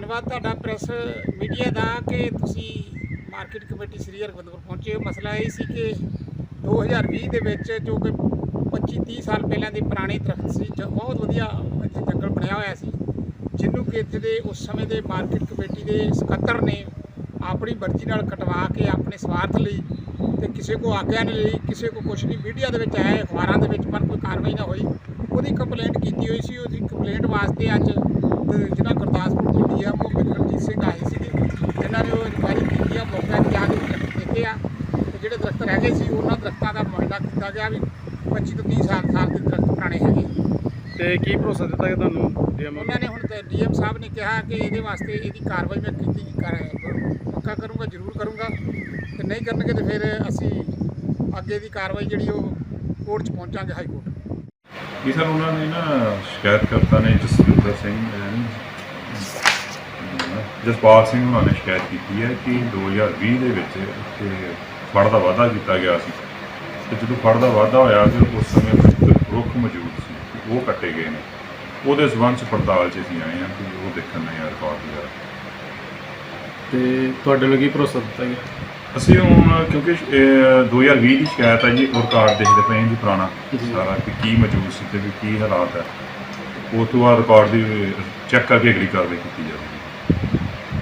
ਧੰਨਵਾਦ ਤੁਹਾਡਾ press media ਦਾ ਕਿ ਤੁਸੀਂ ਮਾਰਕੀਟ ਕਮੇਟੀ ਸ੍ਰੀ ਹਰਗੋਬਿੰਦਪੁਰ ਪਹੁੰਚੇ ਮਸਲਾ ਇਹ ਸੀ ਕਿ 2020 ਦੇ ਵਿੱਚ ਜੋ ਕਿ 25 30 ਸਾਲ ਪਹਿਲਾਂ ਦੀ ਪੁਰਾਣੀ ਦਰਖਤ ਸੀ ਬਹੁਤ ਵਧੀਆ ਇੱਥੇ ਜੰਗਲ ਬਣਿਆ ਹੋਇਆ ਸੀ, ਜਿਹਨੂੰ ਕਿ ਇੱਥੇ ਦੇ ਉਸ ਸਮੇਂ ਦੇ ਮਾਰਕੀਟ ਕਮੇਟੀ ਦੇ ਸਕੱਤਰ ਨੇ ਆਪਣੀ ਮਰਜ਼ੀ ਨਾਲ ਕਟਵਾ ਕੇ ਆਪਣੇ ਸਵਾਰਥ ਲਈ ਤੇ ਕਿਸੇ ਕੋ ਆਗਿਆ ਨਹੀਂ ਲਈ, ਕਿਸੇ ਕੋ ਕੁਛ ਨਹੀਂ। ਮੀਡੀਆ ਦੇ ਵਿੱਚ ਆਇਆ ਅਖਬਾਰਾਂ ਦੇ ਵਿੱਚ, ਪਰ ਕੋਈ ਕਾਰਵਾਈ ਨਾ ਹੋਈ। ਉਹਦੀ ਕੰਪਲੇਂਟ ਕੀਤੀ ਹੋਈ ਸੀ, ਉਹਦੀ ਕੰਪਲੇਂਟ ਵਾਸਤੇ ਅੱਜ ਜਿਹੜਾ ਗੁਰਦਾਸਪੁਰ ਤੋਂ ਡੀਐਮ ਉਹ ਬਿਕਰਮਜੀਤ ਸਿੰਘ ਆਏ ਸੀਗੇ ਇਹਨਾਂ ਨੇ ਉਹ ਇਨਕੁਆਇਰੀ ਕੀਤੀ ਆ ਮੌਕੇ ਤੇ ਜਾ ਕੇ ਦਰਖਤ ਦੇਖੇ ਆ। ਤੇ ਜਿਹੜੇ ਦਰਖਤ ਰਹਿ ਗਏ ਸੀ ਉਹਨਾਂ ਦਰਖਤਾਂ ਦਾ ਮੁਆਇਨਾ ਕੀਤਾ ਗਿਆ ਵੀ 25 ਤੋਂ 30 ਸਾਲ ਸਾਲ ਦੇ ਦਰਖਤ ਪੁਰਾਣੇ ਹੈਗੇ। ਤੇ ਕੀ ਭਰੋਸਾ ਦਿੱਤਾ ਗਿਆ ਤੁਹਾਨੂੰ ਡੀਐਮ ਉਹਨਾਂ ਨੇ ਹੁਣ ਡੀਐਮ ਸਾਹਿਬ ਨੇ ਕਿਹਾ ਕਿ ਇਹਦੇ ਵਾਸਤੇ ਇਹਦੀ ਕਾਰਵਾਈ ਮੈਂ ਕੀਤੀ ਕਰ ਪੱਕਾ ਕਰੂੰਗਾ ਜ਼ਰੂਰ ਕਰੂੰਗਾ। ਤੇ ਨਹੀਂ ਕਰਨਗੇ ਤੇ ਫਿਰ ਅਸੀਂ ਅੱਗੇ ਦੀ ਕਾਰਵਾਈ ਜਿਹੜੀ ਉਹ ਕੋਰਟ 'ਚ ਪਹੁੰਚਾਂਗੇ ਹਾਈ ਕੋਰਟ। ਇਹ ਸਰ ਉਹਨਾਂ ਨੇ ਨਾ ਸ਼ਿਕਾਇਤਕਰਤਾ ਨੇ ਜਸਵਿੰਦਰ ਸਿੰਘ ਜਸਪਾਲ ਸਿੰਘ ਉਹਨਾਂ ਨੇ ਸ਼ਿਕਾਇਤ ਕੀਤੀ ਹੈ ਕਿ 2020 ਦੇ ਵਿੱਚ ਇੱਥੇ ਫੜ ਦਾ ਵਾਅਦਾ ਕੀਤਾ ਗਿਆ ਸੀ। ਤੇ ਜਦੋਂ ਫੜ ਦਾ ਵਾਅਦਾ ਹੋਇਆ ਤੇ ਉਸ ਸਮੇਂ ਰੁੱਖ ਮੌਜੂਦ ਸੀ, ਉਹ ਕੱਟੇ ਗਏ ਨੇ। ਉਹਦੇ ਸਬੰਧ ਚ ਪੜਤਾਲ 'ਚ ਅਸੀਂ ਆਏ ਹਾਂ ਕਿ ਉਹ ਦੇਖਣ ਨਹੀਂ ਰਿਕਾਰਡ ਵਗੈਰਾ। ਤੇ ਤੁਹਾਡੇ ਲਈ ਕੀ ਭਰੋਸਾ ਦਿੱਤਾ ਗਿਆ? ਅਸੀਂ ਹੁਣ ਕਿਉਂਕਿ ਇਹ 2020 ਦੀ ਸ਼ਿਕਾਇਤ ਹੈ ਜੀ ਉਹ ਰਿਕਾਰਡ ਦੇਖਦੇ ਪਏ ਹਾਂ ਜੀ ਪੁਰਾਣਾ। ਸਾਰਾ ਕਿ ਕੀ ਮੌਜੂਦ ਸੀ ਤੇ ਵੀ ਕੀ ਹਾਲਾਤ ਹੈ ਉਹ ਤੋਂ ਬਾਅਦ ਰਿਕਾਰਡ ਦੀ ਚੈੱਕ ਕਰਕੇ ਅਗਲੀ ਕਾਰਵਾਈ ਕੀਤੀ ਜਾਵੇਗੀ